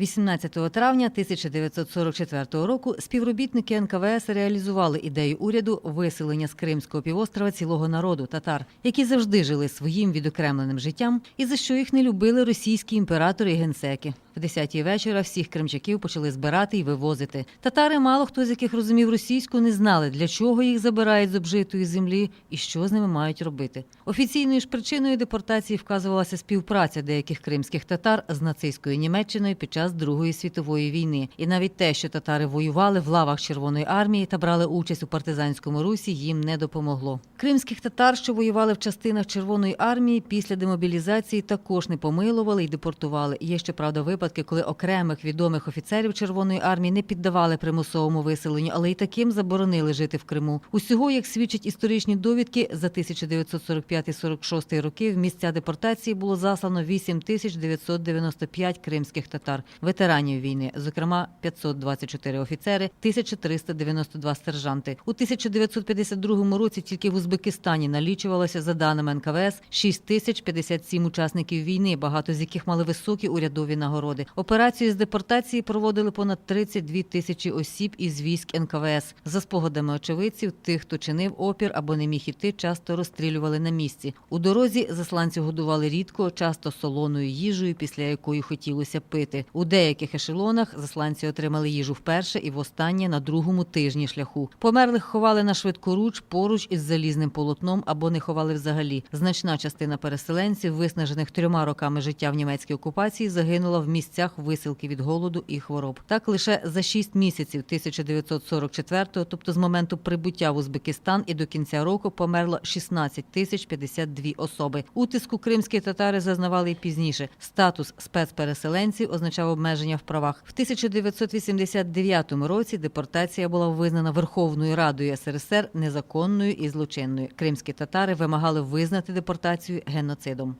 18 травня 1944 року співробітники НКВС реалізували ідею уряду виселення з Кримського півострова цілого народу татар, які завжди жили своїм відокремленим життям, і за що їх не любили російські імператори і генсеки. В 10-й вечора всіх кримчаків почали збирати і вивозити. Татари, мало хто з яких розумів російську, не знали, для чого їх забирають з обжитої землі і що з ними мають робити. Офіційною ж причиною депортації вказувалася співпраця деяких кримських татар з нацистською Німеччиною під час Другої світової війни. І навіть те, що татари воювали в лавах Червоної армії та брали участь у партизанському русі, їм не допомогло. Кримських татар, що воювали в частинах Червоної армії, після демобілізації також не помилували і депортували. Є ще правда випадки, коли окремих відомих офіцерів Червоної армії не піддавали примусовому виселенню, але й таким заборонили жити в Криму. Усього, як свідчать історичні довідки, за 1945-46 роки в місця депортації було заслано 8 тисяч 995 кримських татар, ветеранів війни, зокрема 524 офіцери, 1392 сержанти. У 1952 році тільки в Узбекистані налічувалося за даними НКВС 6 тисяч 57 учасників війни, багато з яких мали високі урядові нагороди. Операцію з депортації проводили понад 32 тисячі осіб із військ НКВС. За спогадами очевидців, тих, хто чинив опір або не міг іти, часто розстрілювали на місці. У дорозі засланців годували рідко, часто солоною їжею, після якої хотілося пити. У деяких ешелонах засланці отримали їжу вперше і востаннє на другому тижні шляху. Померлих ховали на швидкоруч поруч із залізним полотном або не ховали взагалі. Значна частина переселенців, виснажених трьома роками життя в німецькій окупації, загинула в місцях висилки від голоду і хвороб. Так лише за шість місяців 1944-го, тобто з моменту прибуття в Узбекистан і до кінця року, померло 16 тисяч 52 особи. Утиску кримські татари зазнавали і пізніше. Статус спецпереселенців означав обмеження в правах. В 1989 році депортація була визнана Верховною Радою СРСР незаконною і злочинною. Кримські татари вимагали визнати депортацію геноцидом.